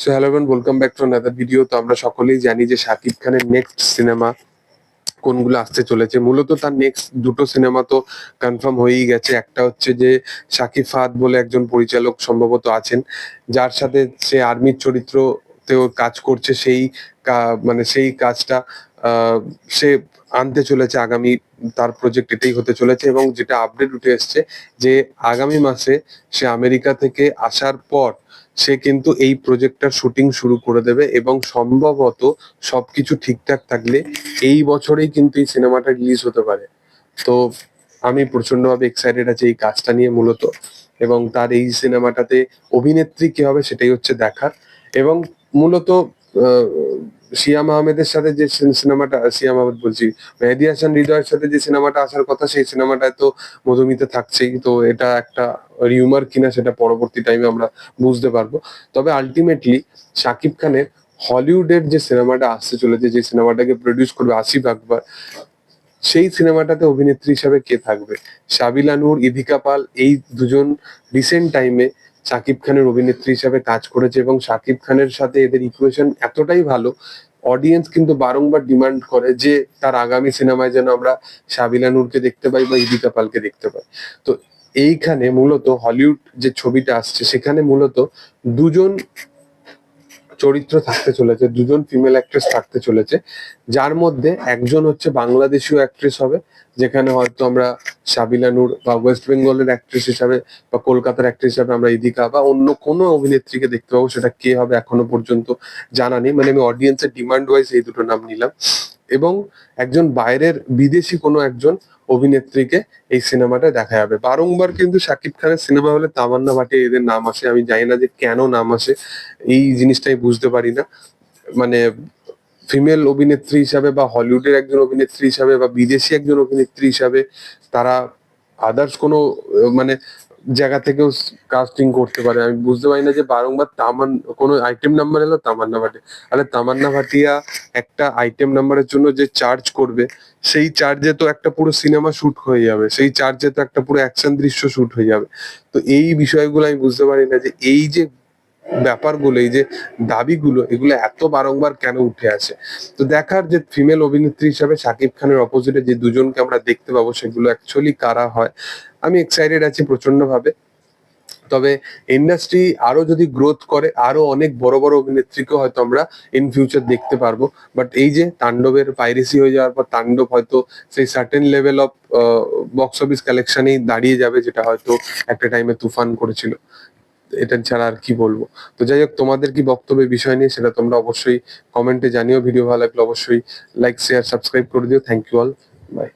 So hello everyone welcome back to another video তো আমরা সকলেই জানি যে শাকিব খানের নেক্সট সিনেমা কোনগুলো আসতে চলেছে। মূলত তার নেক্সট দুটো সিনেমা তো কনফার্ম হয়েই গেছে। একটা হচ্ছে যে শাকিব ফাহাদ বলে একজন পরিচালক সম্ভবত আছেন, যার সাথে সে আর্মির চরিত্রতেও কাজ করছে সেই মানে সেই কাজটা সে আনতে চলেছে আগামী, তার প্রজেক্ট এটাই হতে চলেছে এবং যেটা আপডেট উঠে এসছে যে আগামী মাসে সে আমেরিকা থেকে আসার পর সে কিন্তু এই প্রজেক্টটার শুটিং শুরু করে দেবে এবং সম্ভবত সবকিছু ঠিকঠাক থাকলে এই বছরেই কিন্তু এই সিনেমাটা রিলিজ হতে পারে। তো আমি প্রচন্ডভাবে এক্সাইটেড আছি এই কাজটা নিয়ে মূলত এবং তার এই সিনেমাটাতে অভিনেত্রী কি হবে সেটাই হচ্ছে দেখার এবং মূলত শিয়াম আহমেদের সাথে যে সিনেমাটা শিয়াম আহমেদ বলছি, মেহেদি হাসান হৃদয়ের সাথে যে সিনেমাটা আসার কথা, সেই সিনেমাটায় তো মধুমিতে থাকছেই। তো এটা একটা রিউমার কিনা সেটা পরবর্তী টাইমে আমরা বুঝতে পারব। তবে আলটিমেটলি শাকিব খানের হলিউডের যে সিনেমাটা আসতে চলেছে, যে সিনেমাটাকে প্রডিউস করবে আসিফ আকবর, সেই সিনেমাটাতে অভিনেত্রী হিসাবে কে থাকবে? সাবিলা নূর পাল, এই দুজন রিসেন্ট টাইমে শাকিব খানের অভিনেত্রী হিসাবে কাজ করেছে এবং শাকিব খানের সাথে এদের ইকুয়েশন এতটাই ভালো অডিয়েন্স কিন্তু বারংবার ডিমান্ড করে যে তার আগামী সিনেমায় যেন আমরা সাবিলা নূরকে দেখতে পাই বা ইদিকা পালকে দেখতে পাই। তো এইখানে মূলত হলিউড যে ছবিটা আসছে, সেখানে মূলত দুজন চরিত্র থাকতে চলেছে, দুজন ফিমেল অ্যাক্ট্রেস থাকতে চলেছে, যার মধ্যে একজন হচ্ছে বাংলাদেশীয় অ্যাক্ট্রেস হবে, যেখানে হয়তো আমরা সাবিলা নূর বা ওয়েস্ট বেঙ্গলের অ্যাক্ট্রেস হিসাবে বা কলকাতার অ্যাক্ট্রেস হিসাবে আমরা ইদিকা বা অন্য কোনো অভিনেত্রীকে দেখতে পাবো, সেটা কে হবে এখনও পর্যন্ত জানা নেই। মানে আমি অডিয়েন্সের ডিমান্ড ওয়াইজ এই দুটো নাম নিলাম। এবং একজন বাইরের বিদেশি কোনো একজন অভিনেত্রীকে এই সিনেমাটা দেখা যাবে। বারংবার কিন্তু শাকিব খানের সিনেমা হলে তামান্না ভাটে এদের নাম আসে। আমি জানি না যে কেন নাম আসে। এই জিনিসটা আমি বুঝতে পারি না। মানে ফিমেল অভিনেত্রী হিসাবে বা হলিউডের একজন অভিনেত্রী হিসাবে বা বিদেশি একজন অভিনেত্রী হিসাবে তারা আদার্স কোনো মানে জায়গা থেকেও কাস্টিং করতে পারে। আমি বুঝতে পারি না যে বারংবার তামান কোনো আইটেম নাম্বার এলো, তামান্না ভাটি আরে তামান্না ভাটিয়া একটা আইটেম নাম্বারের জন্য যে চার্জ করবে, সেই চার্জে তো একটা পুরো সিনেমা শুট হয়ে যাবে। সেই চার্জে তো একটা পুরো অ্যাকশন দৃশ্য শুট হয়ে যাবে। তো এই বিষয়গুলো আমি বুঝতে পারি না যে এই যে ব্যাপারগুলো, এই যে দাবিগুলো, এগুলো এত বারংবার কেন উঠে আসে? তো দেখার যে ফিমেল অভিনেত্রী হিসাবে শাকিব খানের অপোজিটে যে দুজনকে আমরা দেখতে পাবো, সেগুলো অ্যাকচুয়ালি কারা হয়? আমি এক্সাইটেড আছি প্রচণ্ড ভাবে তবে ইন্ডাস্ট্রি আরও যদি গ্রোথ করে, আরও অনেক বড় বড় অভিনেত্রীকে হয়তো আমরা ইন ফিউচার দেখতে পারব। বাট এই যে তাণ্ডবের পাইরেসি হয়ে যাওয়ার পর তাণ্ডব হয়তো সেই certain level of box office কালেকশনেই দাঁড়িয়ে যাবে, যেটা হয়তো একটা টাইমে তুফান করেছিল। এটা ছাড়া আর কি বলব? তো যাই হোক, তোমাদের কি বক্তব্য বিষয় নিয়ে সেটা তোমরা অবশ্যই কমেন্টে জানিও। ভিডিও ভালো লাগলে অবশ্যই লাইক শেয়ার সাবস্ক্রাইব করে দিও। Thank you all by